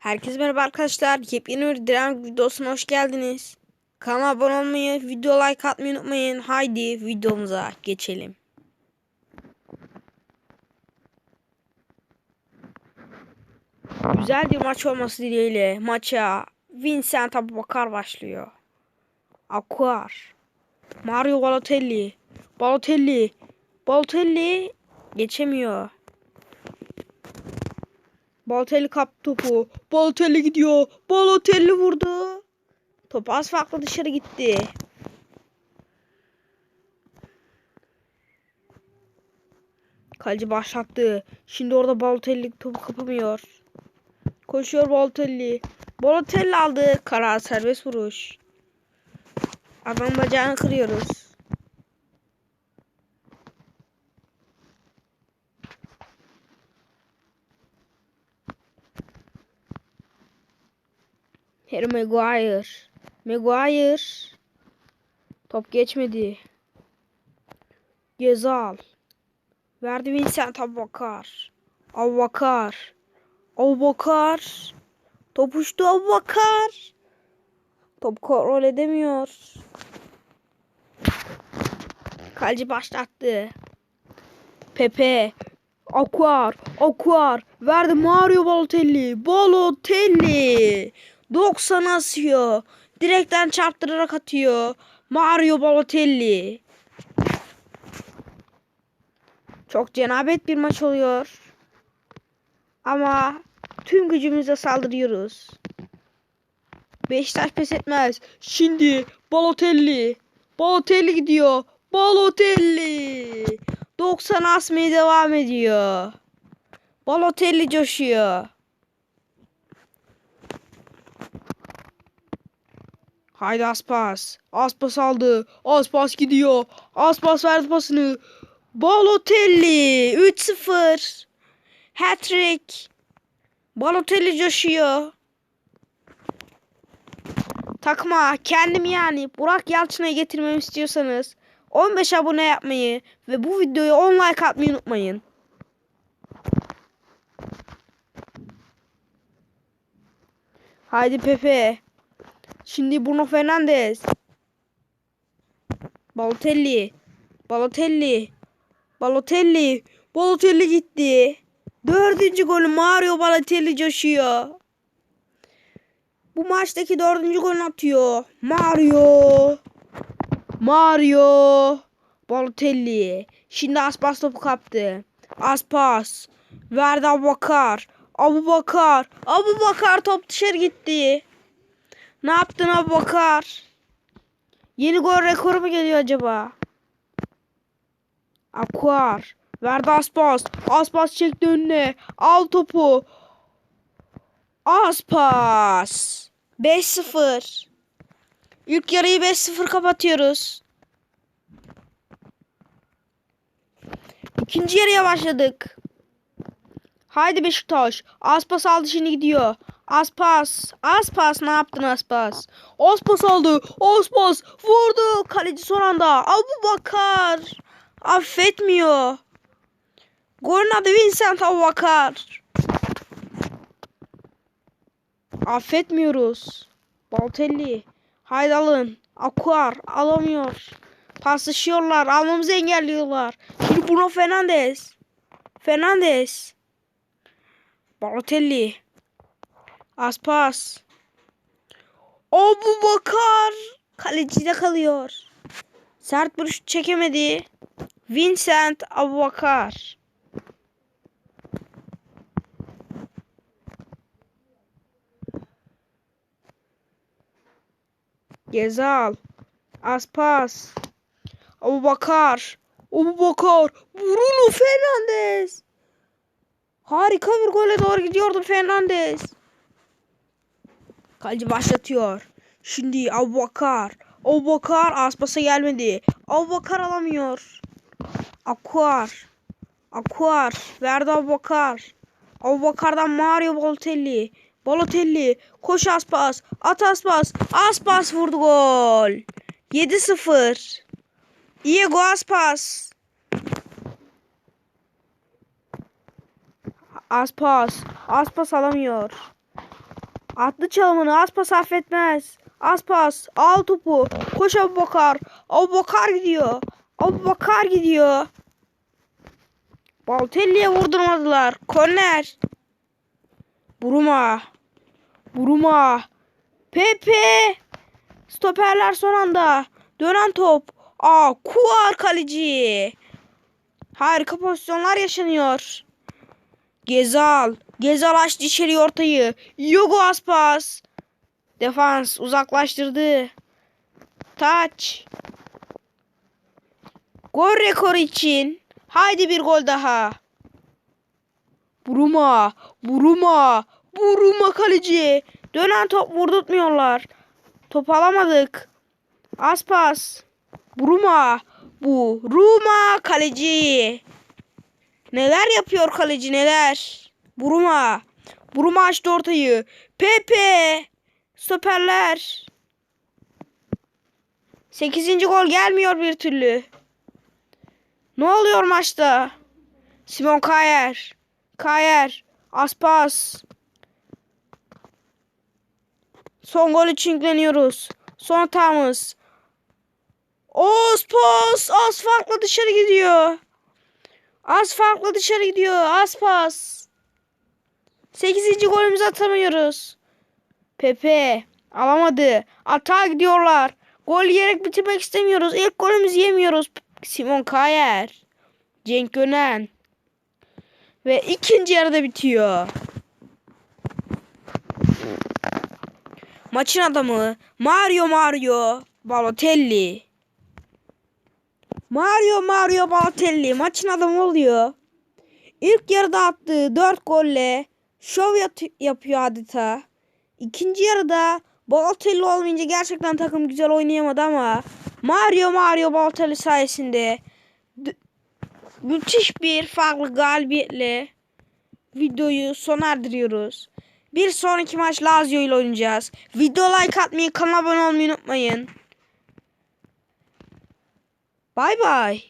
Herkese merhaba arkadaşlar. Yepyeni bir Diren videosuna hoş geldiniz. Kanala abone olmayı, video like atmayı unutmayın. Haydi videomuza geçelim. Güzel bir maç olması dileğiyle maça Vincent Abubakar başlıyor. Aquar. Mario Balotelli. Balotelli. Balotelli geçemiyor. Balotelli kaptı topu. Balotelli gidiyor. Balotelli vurdu. Top az farklı dışarı gitti. Kaleci başlattı. Şimdi orada Balotelli topu kapamıyor. Koşuyor Balotelli. Balotelli aldı. Karar serbest vuruş. Adam bacağını kırıyoruz. Harry Maguire. Maguire. Top geçmedi. Gezal. Verdi Vincent Abubakar. Abubakar. Abubakar. Top uçtu Abubakar. Top kontrol edemiyor. Kaleci başlattı. Pepe. Aquar. Aquar. Verdi Mario Balotelli. Balotelli. 90 asıyor. Direkten çarptırarak atıyor. Mario Balotelli. Çok cenabet bir maç oluyor. Ama tüm gücümüzle saldırıyoruz. Beşiktaş pes etmez. Şimdi Balotelli. Balotelli gidiyor. Balotelli. 90 asmaya devam ediyor. Balotelli coşuyor. Haydi Aspas. Aspas aldı. Aspas gidiyor. Aspas verdi pasını. Balotelli 3-0. Hat-trick. Balotelli coşuyor. Takma kendim yani Burak Yalçın'a getirmemi istiyorsanız 15 abone yapmayı ve bu videoya 10 like atmayı unutmayın. Haydi Pepe. Şimdi Bruno Fernandes. Balotelli. Balotelli. Balotelli. Balotelli gitti. Dördüncü golü Mario Balotelli coşuyor. Bu maçtaki dördüncü golünü atıyor. Mario. Mario. Balotelli. Şimdi Aspas topu kaptı. Aspas. Verdi Abubakar. Abubakar. Abubakar top dışarı gitti. Ne yaptın Abubakar? Yeni gol rekoru mu geliyor acaba? Akuar. Verdi Aspas. Aspas çekti önüne. Al topu. Aspas. 5-0. İlk yarıyı 5-0 kapatıyoruz. İkinci yarıya başladık. Haydi Beşiktaş. Aspas aldı şimdi gidiyor. Aspas. Aspas ne yaptın Aspas? Aspas aldı. Aspas vurdu. Kaleci son anda. Abu Bakar. Affetmiyor. Golün adı Vincent Abu Bakar. Affetmiyoruz. Baltelli. Haydi alın. Akuar alamıyor. Paslaşıyorlar. Almamızı engelliyorlar. Şimdi Bruno Fernandes. Fernandes. Balotelli. Aspas. Abu Bakar. Kalecide kalıyor. Sert şut çekemedi. Vincent Abubakar. Gezal. Aspas. Abubakar. Abubakar. Bruno Fernandes. Harika bir gole doğru gidiyordu Fernandes. Kaleci başlatıyor. Şimdi Abubakar. Abubakar Aspas'a gelmedi. Abubakar alamıyor. Akuar. Akuar. Verdi Abubakar. Abubakar'dan Mario Balotelli. Balotelli. Koş Aspas. At Aspas. Aspas vurdu gol. 7-0. Diego Aspas. Aspas. Aspas alamıyor. Atlı çalımını Aspas affetmez. Aspas al topu. Koş Abu Bakar. Abu Bakar gidiyor. Abu Bakar gidiyor. Baltelli'ye vurdurmadılar. Korner. Buruma. Buruma. Pepe. Stoperler son anda. Dönen top. Aa, Kuar kaleci. Harika pozisyonlar yaşanıyor. Gezal. Gezal açtı içeri ortayı. Yogo Aspas. Defans uzaklaştırdı. Taç. Gol rekoru için. Haydi bir gol daha. Buruma. Buruma. Buruma kaleci. Dönen top vurdurtmuyorlar. Top alamadık. Aspas. Buruma. Buruma kaleci. Neler yapıyor kaleci neler. Buruma. Buruma açtı ortayı. Pepe. Stoperler. 8. gol gelmiyor bir türlü. Ne oluyor maçta? Simon Kayer. Kayer. Aspas. Son gol için yükleniyoruz. Son hatamız. Aspas. Az farklı dışarı gidiyor. Az farklı dışarı gidiyor. Aspas. 8. golümüzü atamıyoruz. Pepe alamadı. Atağa gidiyorlar. Gol yiyerek bitirmek istemiyoruz. İlk golümüzü yemiyoruz. Simon Kayer. Cenk Gönen. Ve ikinci yarıda bitiyor. Maçın adamı Mario Mario Balotelli. Mario Mario Balotelli maçın adamı oluyor. İlk yarıda attığı 4 golle şov yapıyor adeta. İkinci yarıda Balotelli olmayınca gerçekten takım güzel oynayamadı ama Mario Mario Balotelli sayesinde müthiş bir farklı galibiyetle videoyu sona erdiriyoruz. Bir sonraki maç Lazio ile oynayacağız. Video like atmayı, kanala abone olmayı unutmayın. Bay bay.